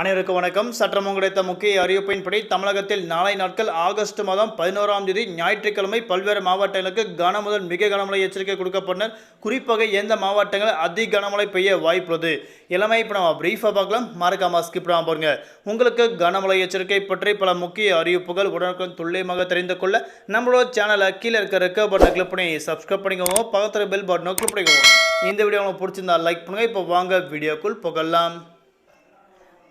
அனைவருக்கும் வணக்கம். சற்றம் கிடைத்த முக்கிய அறிவிப்பின்படி தமிழகத்தில் நாளை நாட்கள் ஆகஸ்ட் மாதம் பதினோராம் தேதி ஞாயிற்றுக்கிழமை பல்வேறு மாவட்டங்களுக்கு கனமுதல் மிக கனமழை எச்சரிக்கை கொடுக்கப்பட்டனர் குறிப்பாக எந்த மாவட்டங்கள் அதிக கனமழை பெய்ய வாய்ப்புள்ளது? எல்லாமே இப்போ நம்ம பிரீஃபாக பார்க்கலாம். மறக்காம ஸ்கிப் பண்ணாம பாருங்க. உங்களுக்கு கனமழை எச்சரிக்கை பற்றி பல முக்கிய அறிவிப்புகள் உடனுக்குடன் துல்லியமாக தெரிந்து கொள்ள நம்மளோட சேனலை கீழே இருக்க ரெக்க பட்டனை கிளிக் பண்ணி சப்ஸ்கிரைப் பண்ணிக்கோங்க. பக்கத்தில் பெல் பட்டனை கிளிக் பண்ணிக்கோங்க. இந்த வீடியோ உங்களுக்கு பிடிச்சிருந்தா லைக் பண்ணுங்கள் இப்போ வாங்க வீடியோக்குள் புகழலாம்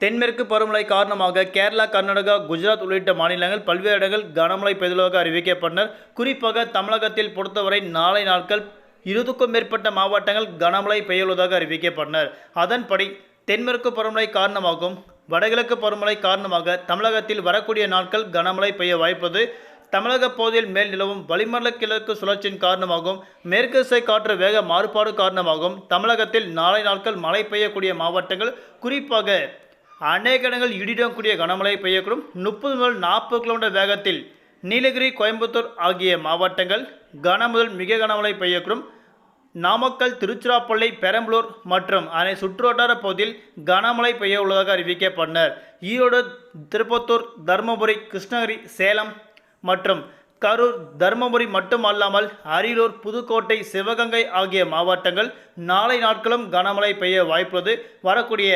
தென்மேற்கு பருவமழை காரணமாக கேரளா கர்நாடகா குஜராத் உள்ளிட்ட மாநிலங்கள் பல்வேறு இடங்கள் கனமழை பெய்துள்ளதாக அறிவிக்கப்பட்டனர். குறிப்பாக தமிழகத்தில் பொறுத்தவரை நாளை நாட்கள் இருபதுக்கும் மேற்பட்ட மாவட்டங்கள் கனமழை பெய்யுள்ளதாக அறிவிக்கப்பட்டனர். அதன்படி தென்மேற்கு பருவமழை காரணமாகவும் வடகிழக்கு பருவமழை காரணமாக தமிழகத்தில் வரக்கூடிய நாட்கள் கனமழை பெய்ய வாய்ப்பது தமிழக பகுதியில் மேல் நிலவும் வளிமண்டல கிழக்கு சுழற்சியின் காரணமாகவும் மேற்கு திசை காற்று வேக மாறுபாடு காரணமாகவும் தமிழகத்தில் நாளை நாட்கள் மழை பெய்யக்கூடிய மாவட்டங்கள் குறிப்பாக அநேக இடங்கள் இடிடக்கூடிய கனமழை பெய்யக்கூடும். முப்பது முதல் நாற்பது கிலோமீட்டர் வேகத்தில் நீலகிரி கோயம்புத்தூர் ஆகிய மாவட்டங்கள் கன முதல் மிக கனமழை பெய்யக்கூடும். நாமக்கல் திருச்சிராப்பள்ளி பெரம்பலூர் மற்றும் அதனை சுற்றுவட்டார பகுதியில் கனமழை பெய்ய உள்ளதாக அறிவிக்கப்பட்டனர். ஈரோடு திருப்பத்தூர் தருமபுரி கிருஷ்ணகிரி சேலம் மற்றும் கரூர் தருமபுரி மட்டுமல்லாமல் அரியலூர் புதுக்கோட்டை சிவகங்கை ஆகிய மாவட்டங்கள் நாளை நாட்களும் கனமழை பெய்ய வாய்ப்புள்ளது. வரக்கூடிய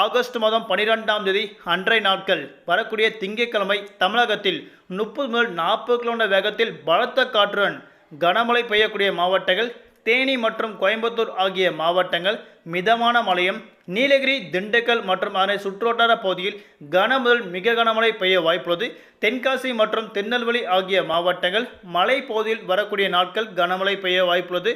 ஆகஸ்ட் மாதம் பனிரெண்டாம் தேதி அன்றைய நாட்கள் வரக்கூடிய திங்கட்கிழமை தமிழகத்தில் முப்பது முதல் நாற்பது கிலோமீட்டர் வேகத்தில் பலத்த காற்றுடன் கனமழை பெய்யக்கூடிய மாவட்டங்கள் தேனி மற்றும் கோயம்புத்தூர் ஆகிய மாவட்டங்கள் மிதமான மழையும் நீலகிரி திண்டுக்கல் மற்றும் அதனை சுற்றுவட்டார பகுதியில் கன முதல் மிக கனமழை பெய்ய வாய்ப்புள்ளது. தென்காசி மற்றும் திருநெல்வேலி ஆகிய மாவட்டங்கள் மலை பகுதியில் வரக்கூடிய நாட்கள் கனமழை பெய்ய வாய்ப்புள்ளது.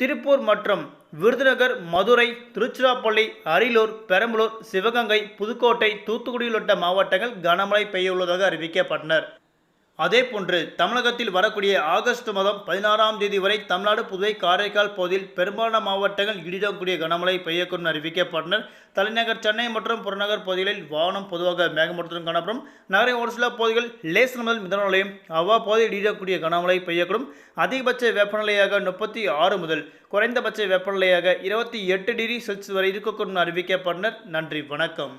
திருப்பூர் மற்றும் விருதுநகர் மதுரை திருச்சிராப்பள்ளி அரியலூர் பெரம்பலூர் சிவகங்கை புதுக்கோட்டை தூத்துக்குடி உள்ளிட்ட மாவட்டங்கள் கனமழை பெய்ய உள்ளதாக அதே அதேபோன்று தமிழகத்தில் வரக்கூடிய ஆகஸ்ட் மாதம் பதினாறாம் தேதி வரை தமிழ்நாடு புதுவை காரைக்கால் பகுதியில் பெரும்பாலான மாவட்டங்கள் இடிடக்கூடிய கனமழை பெய்யக்கூடும் அறிவிக்கப்பட்டனர். தலைநகர் சென்னை மற்றும் புறநகர் பகுதிகளில் வானம் பொதுவாக மேகமூட்டத்துடன் காணப்படும். நகரின் ஒரு சில பகுதிகள் லேசன் முதல் மிதன நிலையும் அவ்வப்போது இடிடக்கூடிய கனமழை பெய்யக்கூடும். அதிகபட்ச வெப்பநிலையாக முப்பத்தி ஆறு முதல் குறைந்தபட்ச வெப்பநிலையாக இருபத்தி எட்டு டிகிரி செல்சியஸ் வரை இருக்கக்கூடும் அறிவிக்கப்பட்டனர். நன்றி வணக்கம்.